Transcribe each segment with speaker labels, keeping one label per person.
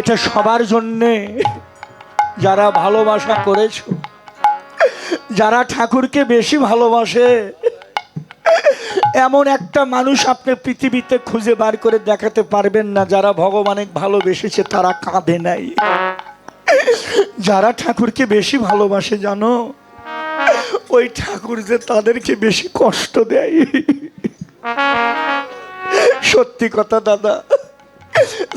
Speaker 1: এটা সবার জন্যে। যারা ভালোবাসা করেছ, যারা ঠাকুরকে বেশি ভালোবাসে, এমন একটা মানুষ আপনি পৃথিবীতে খুঁজে বার করে দেখাতে পারবেন না, যারা ভগবানের ভালোবেসেছে তারা কাঁদে নাই। যারা ঠাকুরকে বেশি ভালোবাসে, জানো, ওই ঠাকুর যে তাদেরকে বেশি কষ্ট দেয়। সত্যি কথা, দাদা।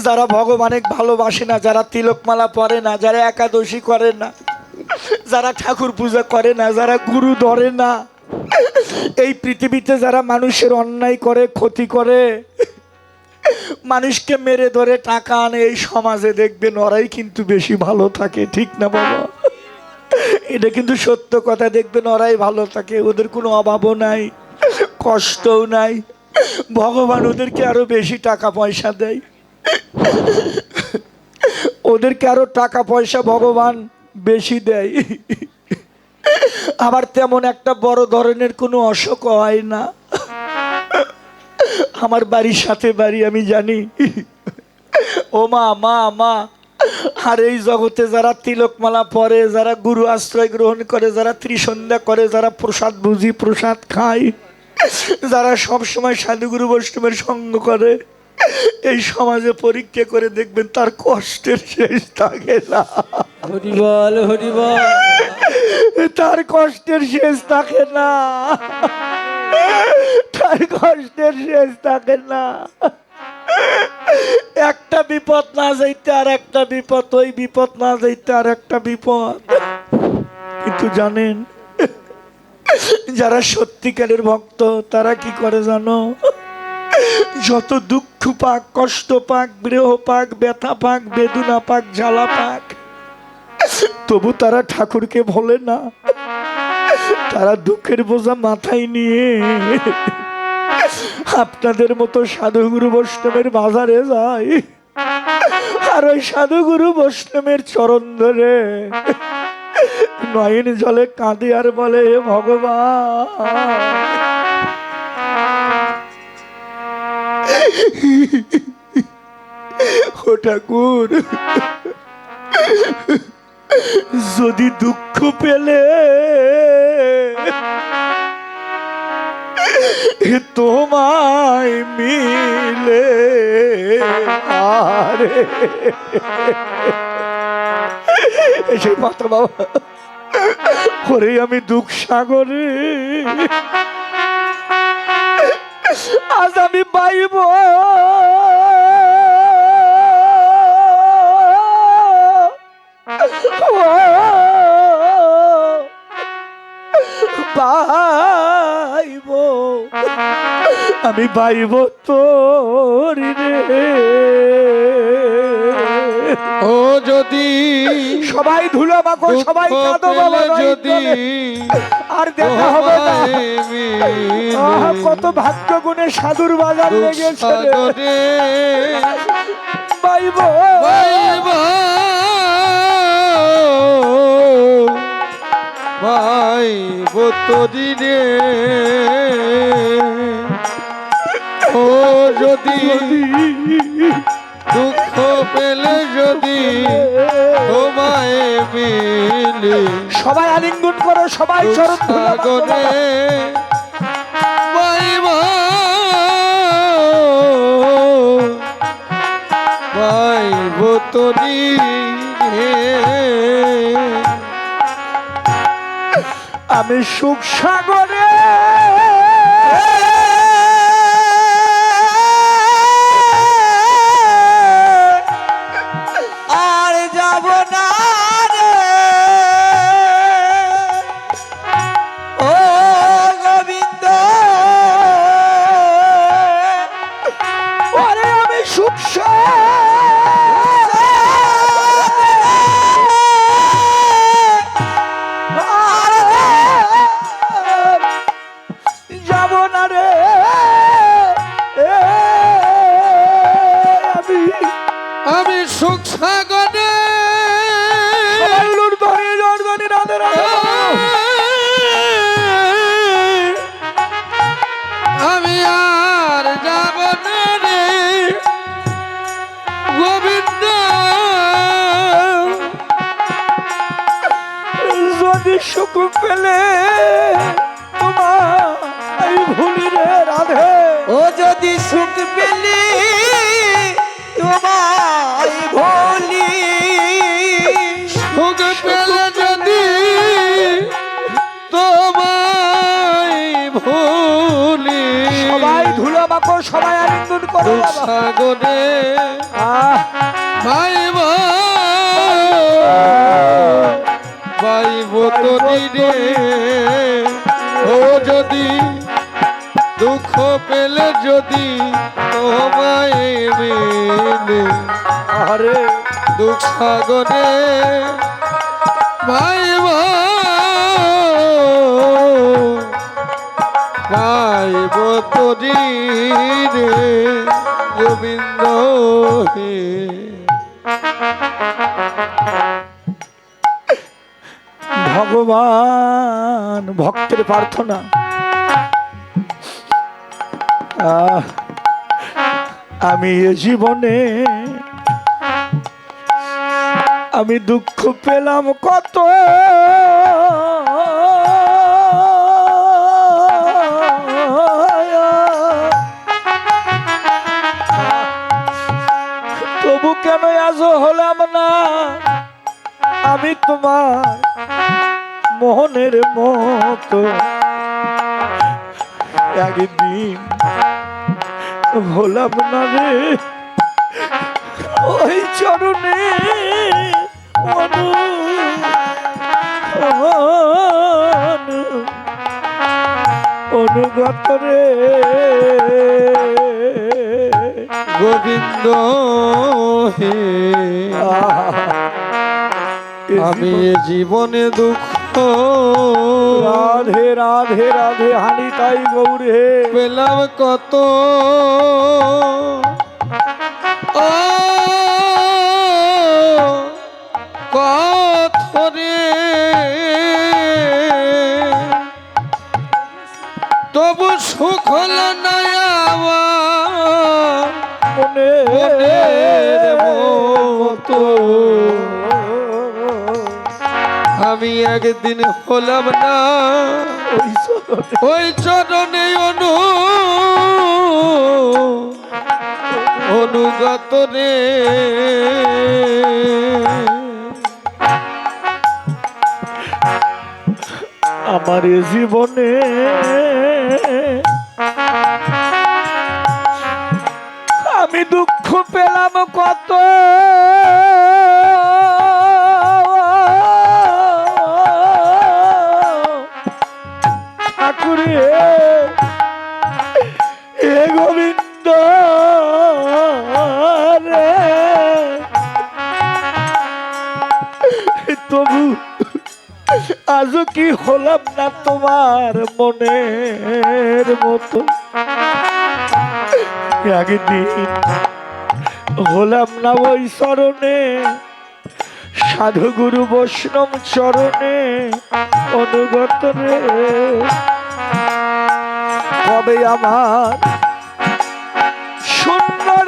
Speaker 1: যারা ভগবানের ভালোবাসে না, যারা তিলকমালা পরে না, যারা একাদশী করে না, যারা ঠাকুর পূজা করে না, যারা গুরু ধরে না, এই পৃথিবীতে যারা মানুষের অন্যায় করে, ক্ষতি করে, মানুষকে মেরে ধরে টাকা আনে, এই সমাজে দেখবেন ওরাই কিন্তু বেশি ভালো থাকে, ঠিক না বাবা? এটা কিন্তু সত্য কথা, দেখবেন ওরাই ভালো থাকে, ওদের কোনো অভাবও নাই, কষ্টও নাই, ভগবান ওদেরকে আরও বেশি টাকা পয়সা দেয়। ওদেরকে আরও টাকা পয়সা ভগবান বেশি দেয়। আবার তেমন একটা বড় ধরনের কোনো অসুখ হয় না। আমার বাড়ির সাথে বাড়ি, আমি জানি। ও মা মা মা। আর এই জগতে যারা তিলকমালা পরে, যারা গুরু আশ্রয় গ্রহণ করে, যারা ত্রিসন্ধ্যা করে, যারা প্রসাদ বুঝি, প্রসাদ খায়, যারা সব সময় সাধুগুরু বৈষ্ণবের সঙ্গ করে এই সমাজে পরীক্ষা করে দেখবেন তার কষ্টের শেষ থাকে না।
Speaker 2: হরিবল হরিবল
Speaker 1: তার কষ্টের শেষ থাকে না। তার কষ্টের শেষ থাকে না। একটা বিপদ না যাইতে আর একটা বিপদ ওই বিপদ না যাইতে আর একটা বিপদ। কিন্তু জানেন যারা সত্যিকারের ভক্ত তারা কি করে জানো? যত দুঃখ পাক, কষ্ট পাক, বিরহ পাক, ব্যথা পাক, বেদনা পাক, জ্বালা পাক, তবু তারা ঠাকুরকে বলে না। তারা দুঃখের বোঝা মাথায় নিয়ে আপনাদের মতো সাধুগুরু বৈষ্ণবের বাজারে যায়। আর ওই সাধুগুরু বৈষ্ণবের চরণ ধরে নয়ন জলে কাঁদে আর বলে ভগবান ও ঠাকুর, যদি দুঃখ পেলে তোমায় মিলে আরে। সেই মাথা বাবা, ওরে আমি দুঃখ সাগরে আজ আমি পাইব। পাইব। আমি পাইব তোর রে।
Speaker 2: ও যদি
Speaker 1: সবাই ধুলো মাখো সবাই কাঁদো বাবা
Speaker 2: যদি
Speaker 1: আর দেখা হবে না। কত ভাগ্য গুণে সাধুর বাজার লেগেছে পাইব
Speaker 2: পাইব পাইব তোরি রে ও যদি দুঃখ পেলে যদি তোমায় মিলে।
Speaker 1: সবাই আলিঙ্গন করো সবাই চরণ
Speaker 2: সাগরে পাইব। পাইব
Speaker 1: আমি সুখ সাগরে সুখ
Speaker 2: সাগরে আমি আর যাব গোবিন্দ।
Speaker 1: যদি সুখ পেলে তোমার ভুলি রে রাধে।
Speaker 3: ও যদি সুখ পেলে
Speaker 2: সাগরে।
Speaker 1: আহ
Speaker 2: ভাইব ভাইব তরি রে ও যদি দুঃখ পেলে যদি তোমায় মেলে।
Speaker 1: আরে।
Speaker 2: দুঃখ সাগরে ভাইব ভাইব তরি রে গোবিন্দ
Speaker 1: ভগবান ভক্তের প্রার্থনা। আমি এ জীবনে আমি দুঃখ পেলাম কত। কেন আজ হলাম না? আমি তোমার মোহনের মতো। একদিন হলাম না রে। ওই চরণে অনু অনু অনুগত রে।
Speaker 2: গোবিন্দ হে। আমি
Speaker 1: জীবনে
Speaker 2: দুঃখ।
Speaker 1: রাধে রাধে রাধে হানি তাই গৌর। হে
Speaker 2: পেলাম কত। ও কথরে তবু সুখ হল মতো। আমি একদিন হলাম না
Speaker 1: ওই চরণে
Speaker 2: অনু অনুগত রে
Speaker 1: আমার জীবনে আমি দুঃখ পেলাম কত। তবু আজও কি হলাম না তোমার মনের মতো? হলাম না ওই চরণে সাধু গুরু বৈষ্ণব চরণে অনুগত রে। কবে আমার সুন্দর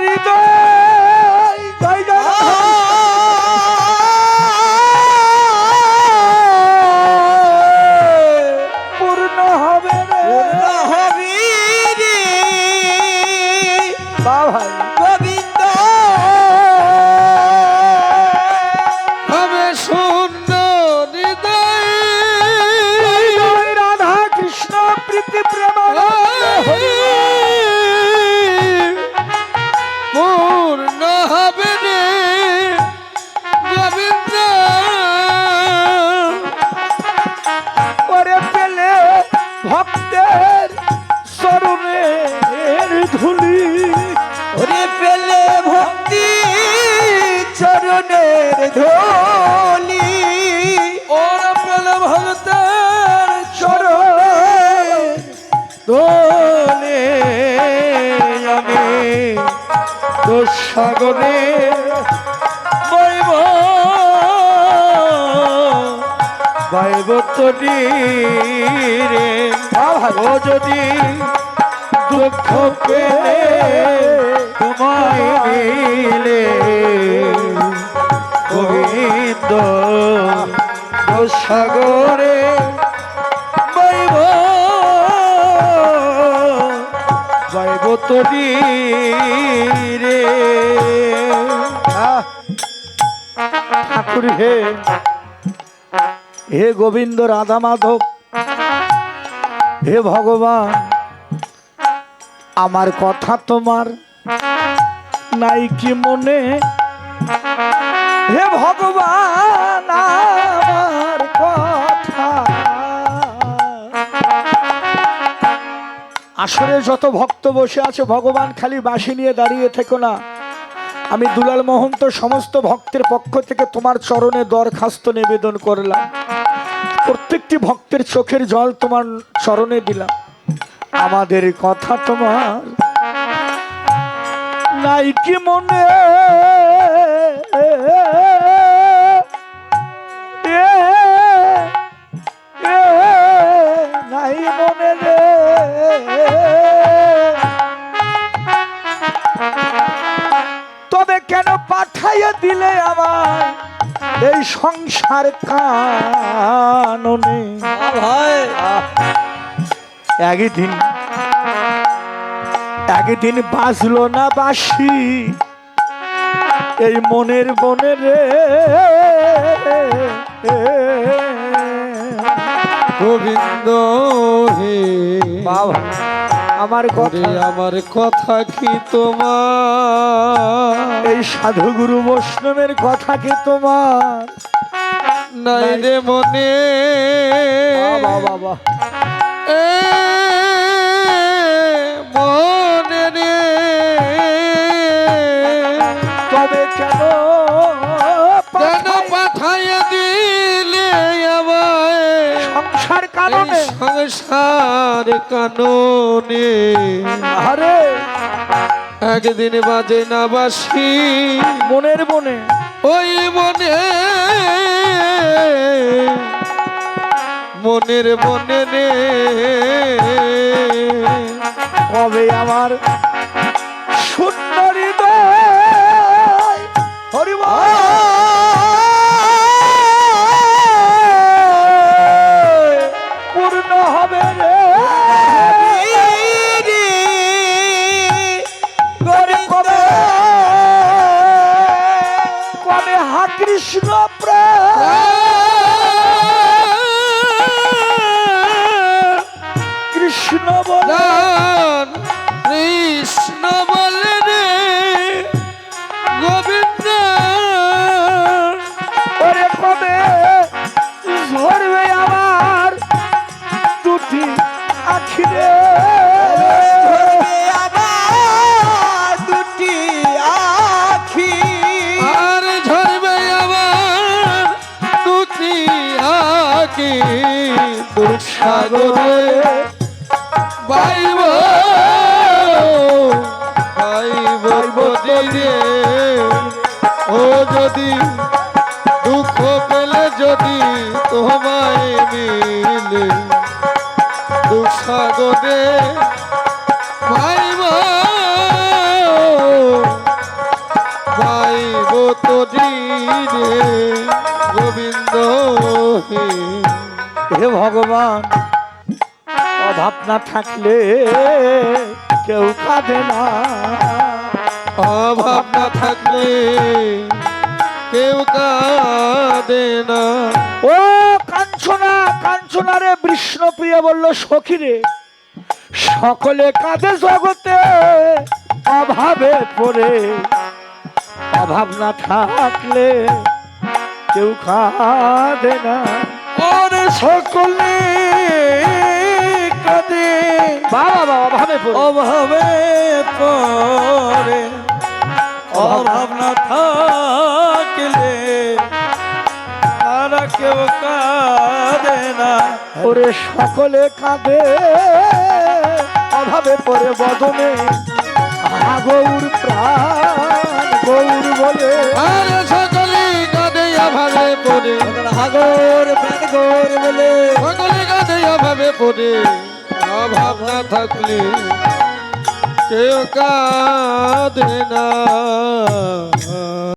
Speaker 1: ভক্তের চরণের ধুলি
Speaker 3: ওরে পেলে ভক্তি চরণের ধলি।
Speaker 2: ওরা পেলে ভগতের
Speaker 1: চরণ দোলে আমি তোর সাগরে জগতটি রে ও যদি দুঃখ পেলে তোমায় মিলে গোবিন্দ সাগরে বৈব বৈব তরি রে ঠাকুর হে। হে গোবিন্দ রাধা মাধব, হে ভগবান, আমার কথা তোমার নাই কি মনে? হে ভগবান, আমার কথা। আসরে যত ভক্ত বসে আছে, ভগবান খালি বাঁশি নিয়ে দাঁড়িয়ে থেকো না। আমি দুলাল মহন্ত সমস্ত ভক্তের পক্ষ থেকে তোমার চরণে দরখাস্ত নিবেদন করলাম। প্রত্যেকটি ভক্তের চোখের জল তোমার চরণে দিলাম। আমাদের কথা তোমার নাই কি মনে? নাই মনে রে। পাঠাইয়া দিলে আমার এই সংসার কাননে।
Speaker 3: ভাই
Speaker 1: একদিন একদিন বাজলো না বাসি এই মনের বনে রে।
Speaker 2: গোবিন্দ হে
Speaker 1: বাবা আমার কথা
Speaker 2: আমার কথা কি তোমার?
Speaker 1: এই সাধু গুরু বৈষ্ণবের কথা কি তোমার?
Speaker 2: নাই রে মনে।
Speaker 1: বাবা
Speaker 2: মনে রে।
Speaker 1: তবে কেন
Speaker 2: কেন
Speaker 1: পাঠাই-
Speaker 2: পাঠাইয়া দিলে
Speaker 1: সংসার কারণে
Speaker 2: সংসার কাননে।
Speaker 1: আরে
Speaker 2: একদিন বাজে না বাসি।
Speaker 1: মনের মনে
Speaker 2: ওই মনে মনের মনে রে।
Speaker 1: কবে আমার সুন্দরী দে হরিব কৃষ্ণ প্রেম। কৃষ্ণ বলে।
Speaker 2: কৃষ্ণ বলে রে গোবিন্দ।
Speaker 1: ওরে কবে ঝরবে আমার দুটি আখিরে
Speaker 2: যদি দুঃখ পেলে যদি তোমায় মিলে দুঃসাগরে বাইব বাইব তদিরে গোবিন্দ হে।
Speaker 1: হে ভগবান অভাব না থাকলে কেউ কাঁদে না।
Speaker 2: অভাব না থাকলে কেউ কাঁদে না।
Speaker 1: ও কাঞ্চনা কাঞ্চনা রে বিষ্ণুপ্রিয়া বলল সখী রে সকলে কাঁদে জগতে অভাবে পড়ে। অভাব না থাকলে কেউ কাঁদে না।
Speaker 2: ওরে সকলে কাঁদে।
Speaker 1: বাবা বাবা অভাবে পড়ে।
Speaker 2: অভাবে পরে অভাব না থাকলে তারা কেউ কাঁদে না।
Speaker 1: ওরে সকলে কাঁদে অভাবে পড়ে বদনে। গৌর প্রাণ গৌর বলে।
Speaker 2: আর সকলে কাঁদে অভাবে পড়ে।
Speaker 3: হাগর প্রাণ গৌর বলে।
Speaker 2: সকলে কাঁদে অভাবে পড়ে। অভাব না থাকলে কেউ কাঁদে না।